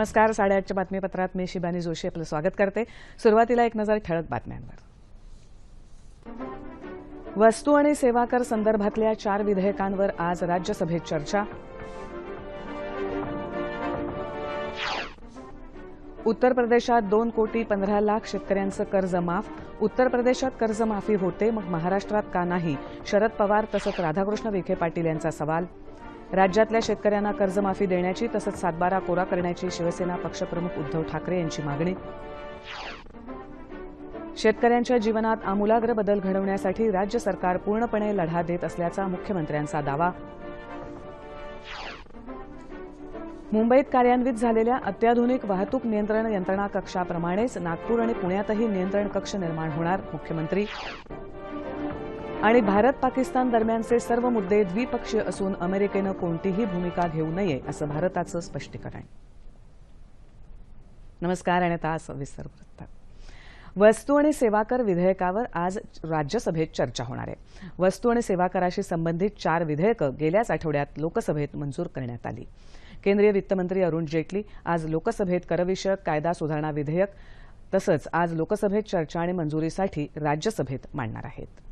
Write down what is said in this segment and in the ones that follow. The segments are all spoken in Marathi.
नमस्कार साडेआठच्या बातमीपत्रात मी शिबानी जोशी आपलं स्वागत करते. सुरुवातीला एक नजर ठळक बातम्यांवर. वस्तू आणि सेवा कर संदर्भातल्या चार विधेयकांवर आज राज्यसभेत चर्चा. उत्तर प्रदेशात दोन कोटी पंधरा लाख शेतकऱ्यांचं कर्ज माफ. उत्तर प्रदेशात कर्जमाफी होते मग महाराष्ट्रात का नाही? शरद पवार तसंच राधाकृष्ण विखे पाटील यांचा सवाल. राज्यातल्या शेतकऱ्यांना कर्जमाफी देण्याची तसंच सातबारा कोरा करण्याची शिवसेना पक्षप्रमुख उद्धव ठाकरे यांची मागणी. शेतकऱ्यांच्या जीवनात आमूलाग्र बदल घडवण्यासाठी राज्य सरकार पूर्णपणे लढा देत असल्याचा मुख्यमंत्र्यांचा दावा. मुंबईत कार्यान्वित झालेल्या अत्याधुनिक वाहतूक नियंत्रण यंत्रणा कक्षाप्रमाणेच नागपूर आणि पुण्यातही नियंत्रण कक्ष निर्माण होणार मुख्यमंत्री. आणि भारत पाकिस्तान दरम्यानचे सर्व मुद्दे द्विपक्षीय असून अमेरिकेनं कोणतीही भूमिका घेऊ नये असं भारताचं स्पष्टीकरण नमस्कार आणि आता सविस्तर वृत्तात वस्तू आणि सेवा कर विधेयकावर आज राज्यसभेत चर्चा होणार आहे. वस्तू आणि सेवा कराशी संबंधित चार विधेयकं गेल्याच आठवड्यात लोकसभेत मंजूर करण्यात आली. केंद्रीय वित्तमंत्री अरुण जेटली आज लोकसभेत करविषयक कायदा सुधारणा विधेयक तसंच आज लोकसभेत चर्चा आणि मंजुरीसाठी राज्यसभेत मांडणार आहेत.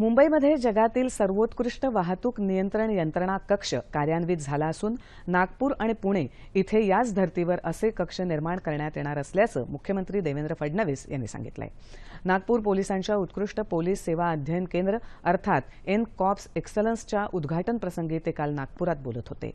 मुंबईमध्ये जगातील सर्वोत्कृष्ट वाहतूक नियंत्रण यंत्रणा कक्ष कार्यान्वित झाला असून नागपूर आणि पुणे इथे याच धर्तीवर असे कक्ष निर्माण करण्यात येणार असल्याचं मुख्यमंत्री देवेंद्र फडणवीस यांनी सांगितलंय. नागपूर पोलिसांच्या उत्कृष्ट पोलीस सेवा अध्ययन केंद्र अर्थात एन कॉप्स एक्सलन्सच्या उद्घाटन प्रसंगी ते काल नागपुरात बोलत होते.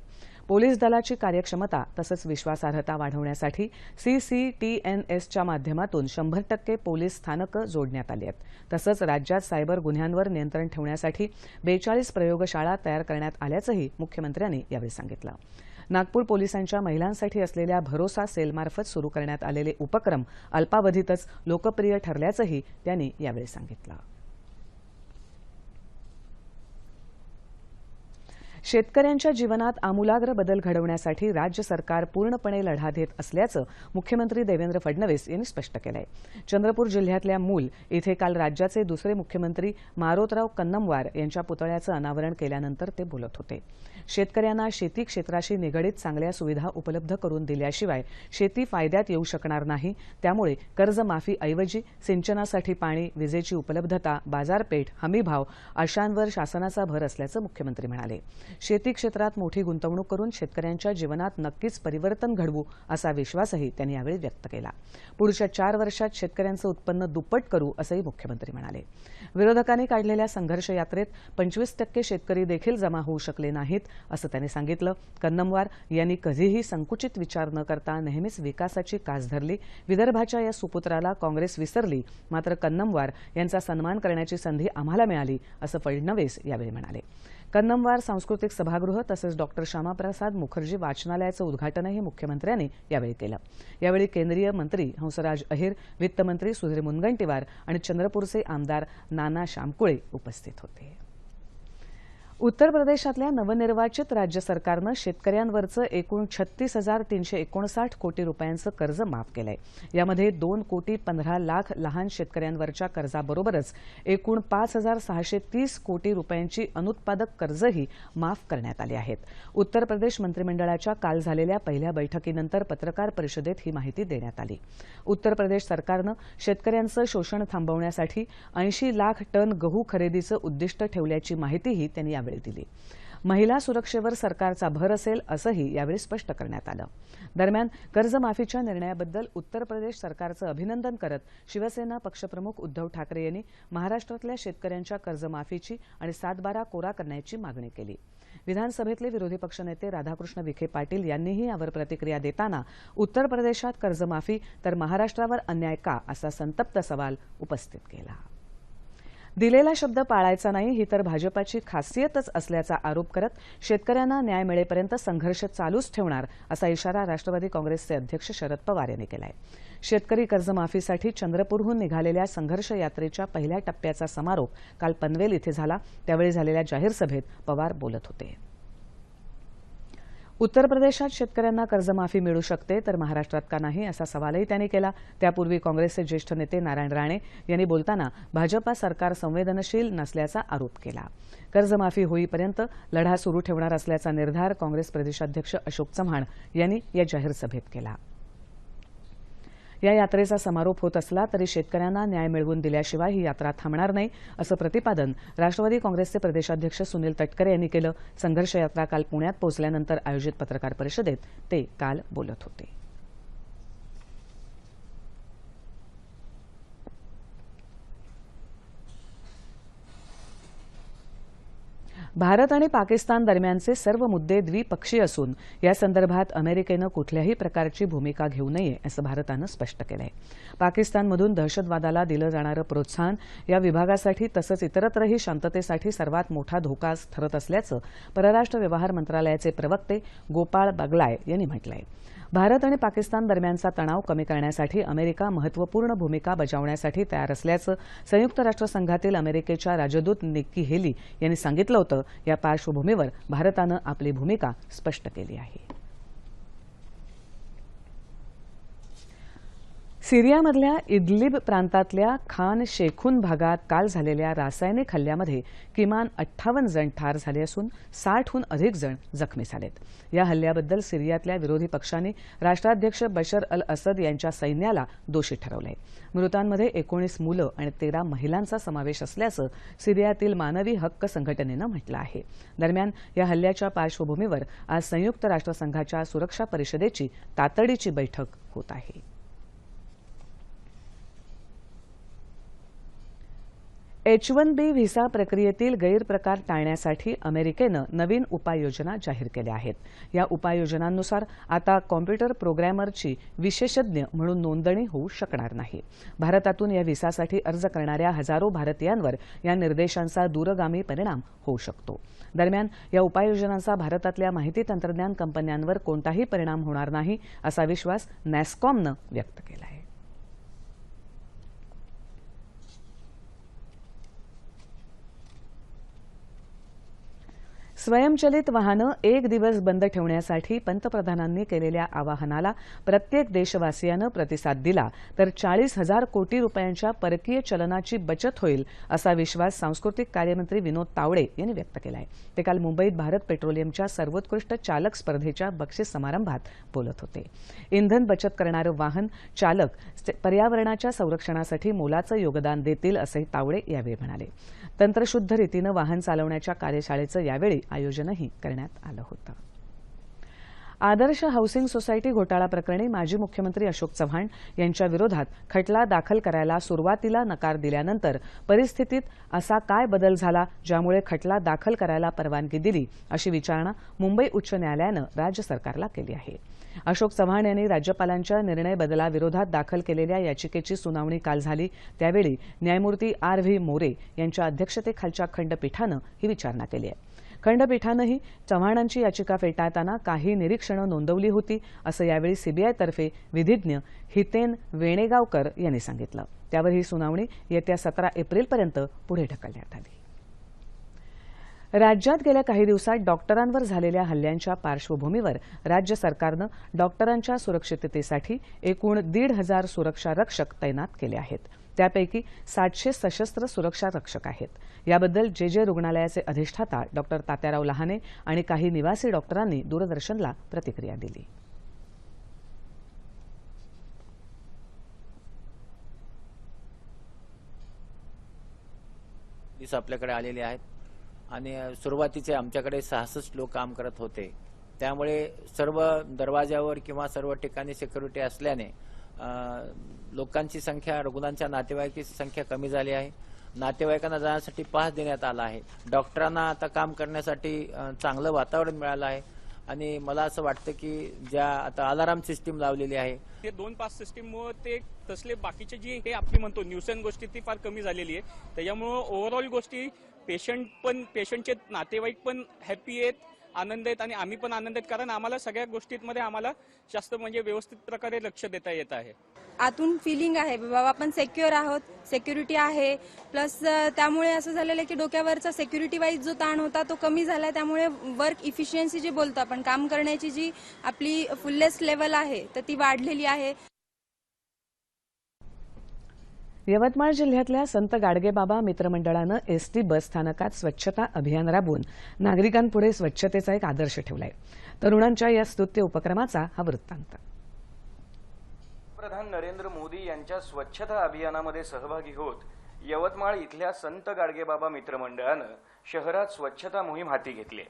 पोलीस दलाची कार्यक्षमता तसंच विश्वासार्हता वाढवण्यासाठी सीसीटीएनएसच्या माध्यमातून शंभर टक्के पोलीस स्थानकं जोडण्यात आली आहेत. तसंच राज्यात सायबर गुन्ह्यांवर नियंत्रण ठेवण्यासाठी बेचाळीस प्रयोगशाळा तयार करण्यात आल्याचंही मुख्यमंत्र्यांनी यावेळी सांगितलं. नागपूर पोलिसांच्या महिलांसाठी असलेल्या भरोसा सेलमार्फत सुरू करण्यात आलेले उपक्रम अल्पावधीतच लोकप्रिय ठरल्याचंही त्यांनी यावेळी सांगितलं. शेतकऱ्यांच्या जीवनात आमूलाग्र बदल घडवण्यासाठी राज्य सरकार पूर्णपणे लढा देत असल्याचं मुख्यमंत्री देवेंद्र फडणवीस यांनी स्पष्ट केलं आहे चंद्रपूर जिल्ह्यातल्या मूल इथे काल राज्याचे दुसरे मुख्यमंत्री मारोतराव कन्नमवार यांच्या पुतळ्याचं अनावरण केल्यानंतर ते बोलत होते. शेतकऱ्यांना शेती क्षेत्राशी निगडीत चांगल्या सुविधा उपलब्ध करून दिल्याशिवाय शेती फायद्यात येऊ शकणार नाही. त्यामुळे कर्जमाफीऐवजी सिंचनासाठी पाणी विजेची उपलब्धता बाजारपेठ हमीभाव अशांवर शासनाचा भर असल्याचं मुख्यमंत्री म्हणाले. शेती क्षेत्रात मोठी गुंतवणूक करून शेतकऱ्यांच्या जीवनात नक्कीच परिवर्तन घडवू असा विश्वासही त्यांनी यावेळी व्यक्त केला. पुढच्या चार वर्षात शेतकऱ्यांचं उत्पन्न दुप्पट करू असंही मुख्यमंत्री म्हणाले. विरोधकांनी काढलेल्या संघर्ष यात्रेत पंचवीस टक्के शेतकरी देखील जमा होऊ शकले नाहीत असं त्यांनी सांगितलं. कन्नमवार यांनी कधीही संकुचित विचार न करता नेहमीच विकासाची कास धरली. विदर्भाच्या या सुपुत्राला काँग्रेस विसरली मात्र कन्नमवार यांचा सन्मान करण्याची संधी आम्हाला मिळाली असं फडणवीस यावेळी म्हणाले. कन्नमवार सांस्कृतिक सभागृह तसंच डॉक्टर श्यामाप्रसाद मुखर्जी वाचनालयाचं उद्घाटनही मुख्यमंत्र्यांनी यावेळी केलं. यावेळी केंद्रीय मंत्री हंसराज अहिर वित्तमंत्री सुधीर मुनगंटीवार आणि चंद्रपूरचे आमदार नाना शामकुळे उपस्थित होते. उत्तर प्रदेशातल्या नवनिर्वाचित राज्य सरकारनं शेतकऱ्यांवरचं एकूण छत्तीस हजार तीनशे एकोणसाठ कोटी रुपयांचं कर्ज माफ केलंय. यामध्ये दोन कोटी पंधरा लाख लहान शेतकऱ्यांवरच्या कर्जाबरोबरच एकूण पाच हजार सहाशे तीस कोटी रुपयांची अनुत्पादक कर्जही माफ करण्यात आली आहेत. उत्तर प्रदेश मंत्रिमंडळाच्या काल झालेल्या पहिल्या बैठकीनंतर पत्रकार परिषदेत ही माहिती देण्यात आली. उत्तर प्रदेश सरकारनं शेतकऱ्यांचं शोषण थांबवण्यासाठी ऐंशी लाख टन गहू खरेदीचं उद्दिष्ट ठेवल्याची माहितीही त्यांनी यावेळी दिली. महिला सुरक्षेवर सरकारचा भर असेल असंही यावेळी स्पष्ट करण्यात आलं. दरम्यान कर्जमाफीच्या निर्णयाबद्दल उत्तर प्रदेश सरकारचं अभिनंदन करत शिवसेना पक्षप्रमुख उद्धव ठाकरे यांनी महाराष्ट्रातल्या शेतकऱ्यांच्या कर्जमाफीची आणि सातबारा कोरा करण्याची मागणी केली. विधानसभेतले विरोधी पक्षनेते राधाकृष्ण विखे पाटील यांनीही यावर प्रतिक्रिया देताना उत्तर प्रदेशात कर्जमाफी तर महाराष्ट्रावर अन्याय का? असा संतप्त सवाल उपस्थित केला. दिलेला शब्द पाळायचा नाही ही तर भाजपाची खासियतच असल्याचा आरोप करत शेतकऱ्यांना न्याय मिळेपर्यंत संघर्ष चालूच ठेवणार असा इशारा राष्ट्रवादी काँग्रेसचे अध्यक्ष शरद पवार यांनी केला आहे शेतकरी कर्जमाफीसाठी चंद्रपूरहून निघालेल्या संघर्ष यात्रेच्या पहिल्या टप्प्याचा समारोप काल पनवेल इथे झाला. त्यावेळी झालेल्या जाहीर सभेत पवार बोलत होते. उत्तर प्रदेशात शेतकऱ्यांना कर्जमाफी मिळू शकते तर महाराष्ट्रात का नाही असा सवालही त्यांनी केला. त्यापूर्वी काँग्रेसचे ज्येष्ठ नेते नारायण राणे यांनी बोलताना भाजपा सरकार संवेदनशील नसल्याचा आरोप केला. कर्जमाफी होईपर्यंत लढा सुरू ठेवणार असल्याचा निर्धार काँग्रेस प्रदेशाध्यक्ष अशोक चव्हाण यांनी या जाहीर सभेत केला. या यात्रेचा समारोप होत असला तरी शेतकऱ्यांना न्याय मिळवून दिल्याशिवाय ही यात्रा थांबणार नाही असं प्रतिपादन राष्ट्रवादी काँग्रेसचे प्रदेशाध्यक्ष सुनील तटकरे यांनी केलं. संघर्ष यात्रा काल पुण्यात पोहोचल्यानंतर आयोजित पत्रकार परिषदेत ते काल बोलत होते. भारत आणि पाकिस्तान दरम्यानचे सर्व मुद्दे द्विपक्षीय असून या संदर्भात अमेरिकेनं कुठल्याही प्रकारची भूमिका घेऊ नये असं भारतानं स्पष्ट केलं आहे पाकिस्तानमधून दहशतवादाला दिलं जाणारं प्रोत्साहन या विभागासाठी तसंच इतरत्रही शांततेसाठी सर्वात मोठा धोका ठरत असल्याचं परराष्ट्र व्यवहार मंत्रालयाचे प्रवक्ते गोपाळ बगलाय यांनी म्हटलं आहे भारत आणि पाकिस्तान दरम्यानचा तणाव कमी करण्यासाठी अमेरिका महत्त्वपूर्ण भूमिका बजावण्यासाठी तयार असल्याचं संयुक्त राष्ट्रसंघातील अमेरिकेच्या राजदूत निक्की हेली यांनी सांगितलं होतं. या पार्श्वभूमीवर भारतानं आपली भूमिका स्पष्ट केली आहे. सिरियामधल्या इदलिब प्रांतातल्या खान शेखून भागात काल झालेल्या रासायनिक हल्ल्यामध्ये किमान अठ्ठावन्न जण ठार झाले असून साठहून अधिक जण जखमी झालेत. या हल्ल्याबद्दल सिरियातल्या विरोधी पक्षांनी राष्ट्राध्यक्ष बशर अल असद यांच्या सैन्याला दोषी ठरवलंय. मृतांमध्ये एकोणीस मुलं आणि तेरा महिलांचा समावेश असल्याचं सिरियातील मानवी हक्क संघटनेनं म्हटलं आहे. दरम्यान या हल्ल्याच्या पार्श्वभूमीवर आज संयुक्त राष्ट्रसंघाच्या सुरक्षा परिषदेची तातडीची बैठक होत आहे. एच वन बी व्हिसा प्रक्रियेतील गैरप्रकार टाळण्यासाठी अमेरिकेनं नवीन उपाययोजना जाहीर केल्या आहेत. या उपाययोजनांनुसार आता कॉम्प्युटर प्रोग्रॅमरची विशेषज्ञ म्हणून नोंदणी होऊ शकणार नाही. भारतातून या व्हिसासाठी अर्ज करणाऱ्या हजारो भारतीयांवर या निर्देशांचा दूरगामी परिणाम होऊ शकतो. दरम्यान या उपाययोजनांचा भारतातल्या माहिती तंत्रज्ञान कंपन्यांवर कोणताही परिणाम होणार नाही असा विश्वास नॅस्कॉमनं व्यक्त केला आहे स्वयंचलित वाहनं एक दिवस बंद ठेवण्यासाठी पंतप्रधानांनी केलेल्या आवाहनाला प्रत्येक देशवासियानं प्रतिसाद दिला. तर चाळीस हजार कोटी रुपयांच्या परकीय चलनाची बचत होईल असा विश्वास सांस्कृतिक कार्यमंत्री विनोद तावडे यांनी व्यक्त केला आहे ते काल मुंबईत भारत पेट्रोलियमच्या सर्वोत्कृष्ट चालक स्पर्धेच्या बक्षीस समारंभात बोलत होते. इंधन बचत करणारं वाहन चालक पर्यावरणाच्या संरक्षणासाठी मोलाचं योगदान देतील असंही तावडे यावेळी म्हणाले. तंत्रशुद्ध रीतीनं वाहन चालवण्याच्या कार्यशाळेचं यावेळी आयोजनही करण्यात आलं होतं. आदर्श हाऊसिंग सोसायटी घोटाळा प्रकरणी माजी मुख्यमंत्री अशोक चव्हाण यांच्या विरोधात खटला दाखल करायला सुरुवातीला नकार दिल्यानंतर परिस्थितीत असा काय बदल झाला ज्यामुळे खटला दाखल करायला परवानगी दिली अशी विचारणा मुंबई उच्च न्यायालयानं राज्य सरकारला केली आहे. अशोक चव्हाण यांनी राज्यपालांच्या निर्णय बदलाविरोधात दाखल केलेल्या याचिकेची सुनावणी काल झाली. त्यावेळी न्यायमूर्ती आर व्ही मोरे यांच्या अध्यक्षतेखालच्या खंडपीठानं ही विचारणा केली आहे. खंडपीठानंही चव्हाणांची याचिका फेटाळताना काही निरीक्षणं नोंदवली होती असं यावेळी सीबीआयतर्फे विधिज्ञ हितेन वेणेगावकर यांनी सांगितलं. त्यावर ही सुनावणी येत्या सतरा एप्रिलपर्यंत पुढे ढकलण्यात आली. राज्यात गेल्या काही दिवसात डॉक्टरांवर झालेल्या हल्ल्यांच्या पार्श्वभूमीवर राज्य सरकारनं डॉक्टरांच्या सुरक्षिततेसाठी एकूण दीड हजार सुरक्षा रक्षक तैनात केले आहेत. त्यापैकी सातशे सशस्त्र सुरक्षा रक्षक आहेत. याबद्दल जे जे रुग्णालयाचे अधिष्ठाता डॉक्टर तात्याराव लहाने आणि काही निवासी डॉक्टरांनी दूरदर्शनला प्रतिक्रिया दिली. आपल्याकडे आलेले आहेत. आणि सुरुवातीचे आमच्याकडे सहासष्ट लोक काम करत होते. त्यामुळे सर्व दरवाज्यावर किंवा सर्व ठिकाणी सिक्युरिटी असल्याने लोकांची संख्या रुग्णांच्या नातेवाईकांची संख्या कमी झाली आहे. नातेवाईकांना जाण्यासाठी पास देण्यात आला आहे. डॉक्टरांना आता काम करण्यासाठी चांगलं वातावरण मिळालं आहे. आणि मला असं वाटतं की ज्या आता अलाराम सिस्टीम लावलेली आहे. ते दोन पास सिस्टीममुळे ते तसले बाकीचे जी हे आपली म्हणतो न्यूसन गोष्टी ती फार कमी झालेली आहे. त्याच्यामुळं ओव्हरऑल गोष्टी पेशंट पण पेशंटचे नातेवाईक पण हॅपी आहेत. आनंद आहेत आणि आम्ही पण आनंद आहेत. कारण आम्हाला सगळ्या गोष्टींमध्ये आम्हाला जास्त म्हणजे व्यवस्थित प्रकारे लक्ष देता येत आहे. आतून फिलिंग आहे. बाबा आपण सेक्युअर आहोत. सेक्युरिटी आहे. प्लस त्यामुळे असं झालेलं आहे की डोक्यावरचा सेक्युरिटी वाईज जो ताण होता तो कमी झाला त्यामुळे वर्क इफिशियन्सी जी बोलतो आपण काम करण्याची जी आपली फुल्लेस्ट लेवल आहे तर ती वाढलेली आहे. यवतमाळ जिल्ह्यातल्या संत गाडगेबाबा मित्रमंडळानं एसटी बस स्थानकात स्वच्छता अभियान राबवून नागरिकांपुढे स्वच्छतेचा एक आदर्श ठेवलाय. तरुणांच्या या स्तुत्य उपक्रमाचा हा वृत्तांत. पंतप्रधान नरेंद्र मोदी यांच्या स्वच्छता अभियानामध्ये सहभागी होत यवतमाळ इथल्या संत गाडगेबाबा मित्रमंडळानं शहरात स्वच्छता मोहीम हाती घेतली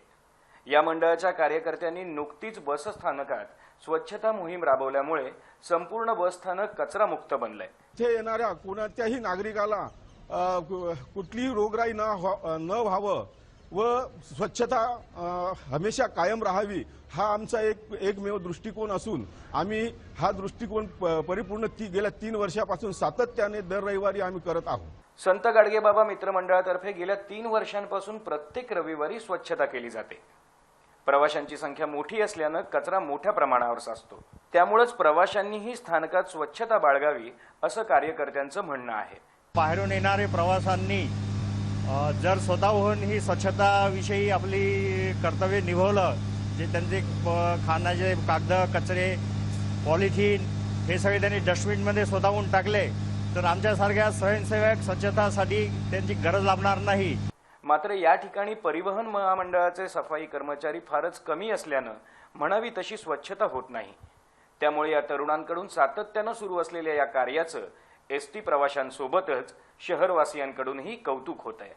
या मंडळाच्या कार्यकर्त्यांनी नुकतीच बसस्थानकात स्वच्छता मोहीम राबवल्यामुळे संपूर्ण बसस्थानक कचरामुक्त बनलंय. इथे येणाऱ्या कोणत्याही नागरिकाला कुठलीही रोगराई न न व्हावं व स्वच्छता हमेशा कायम राहावी हा आमचा एक एकमेव दृष्टिकोन असून आम्ही हा दृष्टिकोन परिपूर्ण ती गेल्या तीन वर्षापासून सातत्याने दर रविवारी आम्ही करत आहोत. संत गाडगेबाबा मित्रमंडळातर्फे गेल्या तीन वर्षांपासून प्रत्येक रविवारी स्वच्छता केली जाते. प्रवाशांची संख्या मोठी असल्यानं कचरा मोठ्या प्रमाणावर साचतो. त्यामुळेच प्रवाशांनीही स्थानकात स्वच्छता बाळगावी असं कार्यकर्त्यांचं म्हणणं आहे. बाहेरून येणारे प्रवाशांनी जर स्वतःहून ही स्वच्छताविषयी आपली कर्तव्य निभवलं जे त्यांचे खाण्याचे कागद कचरे पॉलिथिन हे सगळे त्यांनी डस्टबिनमध्ये स्वतःहून टाकले तर आमच्यासारख्या स्वयंसेवक स्वच्छतासाठी त्यांची गरज लागणार नाही. मात्र या ठिकाणी परिवहन महामंडळाचे सफाई कर्मचारी फारच कमी असल्यानं म्हणावी तशी स्वच्छता होत नाही. त्यामुळे या तरुणांकडून सातत्यानं सुरू असलेल्या या कार्याचं एस टी प्रवाशांसोबतच शहरवासियांकडूनही कौतुक होत आहे.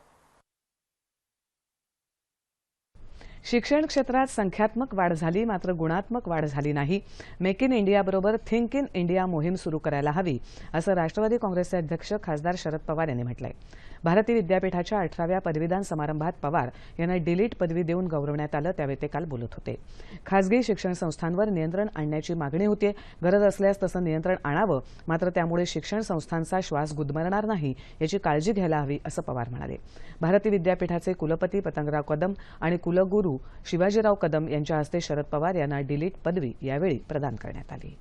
शिक्षण क्षेत्रात संख्यात्मक वाढ झाली मात्र गुणात्मक वाढ झाली नाही. मेक इन इंडियाबरोबर थिंक इन इंडिया मोहीम सुरू करायला हवी असं राष्ट्रवादी काँग्रेसचे अध्यक्ष खासदार शरद पवार यांनी म्हटलंय. भारती विद्यापीठाच्या अठराव्या पदवीदान समारंभात पवार यांना डिलीट पदवी देऊन गौरवण्यात आलं त्यावेळी ते काल बोलत होते. खासगी शिक्षण संस्थांवर नियंत्रण आणण्याची मागणी होती गरज असल्यास तसं नियंत्रण आणावं मात्र त्यामुळे शिक्षण संस्थांचा श्वास गुदमरणार नाही याची काळजी घ्यायला हवी असं पवार म्हणाले. भारती विद्यापीठाचे कुलपती पतंगराव कदम आणि कुलगुरू शिवाजीराव कदम यांच्या हस्ते शरद पवार यांना डिलीट पदवी यावेळी प्रदान करण्यात आली.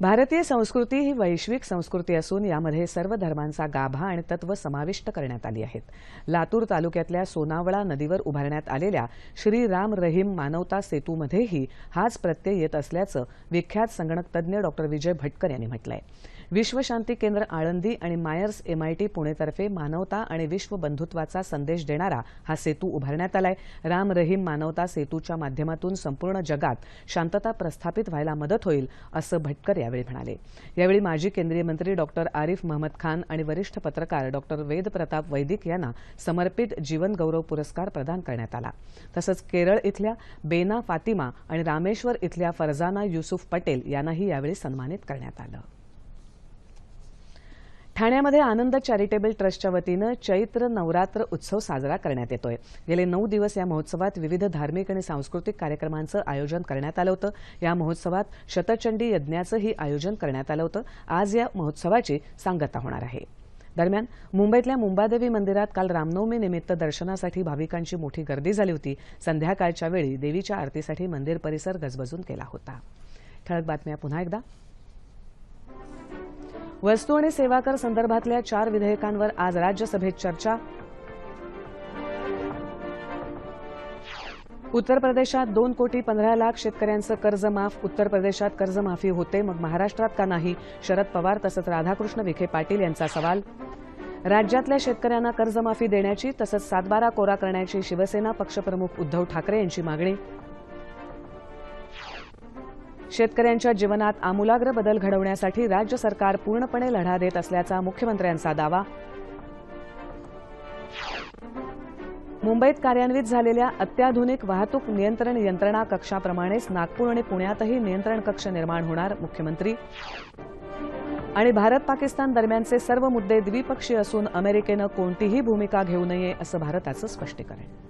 भारतीय संस्कृती ही वैश्विक संस्कृती असून यामध्ये सर्व धर्मांचा गाभा आणि तत्व समाविष्ट करण्यात आली आहेत. लातूर तालुक्यातल्या सोनावळा नदीवर उभारण्यात आलेल्या श्री राम रहीम मानवता सेतूमध्येही हाच प्रत्यय येत असल्याचं विख्यात संगणक तज्ज्ञ डॉक्टर विजय भटकर यांनी म्हटलं आहे विश्वशांती केंद्र आळंदी आणि मायर्स एमआयटी पुणेतर्फे मानवता आणि विश्व बंधुत्वाचा संदेश देणारा हा सेतू उभारण्यात आलाय. राम रहीम मानवता सेतूच्या माध्यमातून संपूर्ण जगात शांतता प्रस्थापित व्हायला मदत होईल असं भटकर यावेळी म्हणाले. यावेळी माजी केंद्रीय मंत्री डॉक्टर आरिफ महमद खान आणि वरिष्ठ पत्रकार डॉक्टर वेद प्रताप वैदिक यांना समर्पित जीवनगौरव पुरस्कार प्रदान करण्यात आला. तसंच केरळ इथल्या बेना फातिमा आणि रामेश्वर इथल्या फरजाना युसुफ पटेल यांनाही यावेळी सन्मानित करण्यात आलं. ठाण्यामध्ये आनंद चॅरिटेबल ट्रस्टच्या वतीनं चैत्र नवरात्र उत्सव साजरा करण्यात येतोय. गेले नऊ दिवस या महोत्सवात विविध धार्मिक आणि सांस्कृतिक कार्यक्रमांचं आयोजन करण्यात आलं होतं. या महोत्सवात शतचंडी यज्ञाचंही आयोजन करण्यात आलं होतं. आज या महोत्सवाची सांगता होणार आहे. दरम्यान मुंबईतल्या मुंबादेवी मंदिरात काल रामनवमी निमित्त दर्शनासाठी भाविकांची मोठी गर्दी झाली होती. संध्याकाळच्या वेळी देवीच्या आरतीसाठी मंदिर परिसर गजबजून केला होता. ठळक बातम्या पुन्हा एकदा. वस्तू आणि सेवा कर संदर्भातल्या चार विधेयकांवर आज राज्यसभेत चर्चा. उत्तर प्रदेशात दोन कोटी पंधरा लाख शेतकऱ्यांचं कर्ज माफ. उत्तर प्रदेशात कर्जमाफी होते मग महाराष्ट्रात का नाही? शरद पवार तसंच राधाकृष्ण विखे पाटील यांचा सवाल. राज्यातल्या शेतकऱ्यांना कर्जमाफी देण्याची तसंच सातबारा कोरा करण्याची शिवसेना पक्षप्रमुख उद्धव ठाकरे यांची मागणी. शेतकऱ्यांच्या जीवनात आमूलाग्र बदल घडवण्यासाठी राज्य सरकार पूर्णपणे लढा देत असल्याचा मुख्यमंत्र्यांचा दावा. मुंबईत कार्यान्वित झालेल्या अत्याधुनिक वाहतूक नियंत्रण यंत्रणा कक्षाप्रमाणेच नागपूर आणि पुण्यातही नियंत्रण कक्ष निर्माण होणार मुख्यमंत्री. आणि भारत पाकिस्तान दरम्यानचे सर्व मुद्दे द्विपक्षीय असून अमेरिकेनं कोणतीही भूमिका घेऊ नये असं भारताचं स्पष्टीकरण.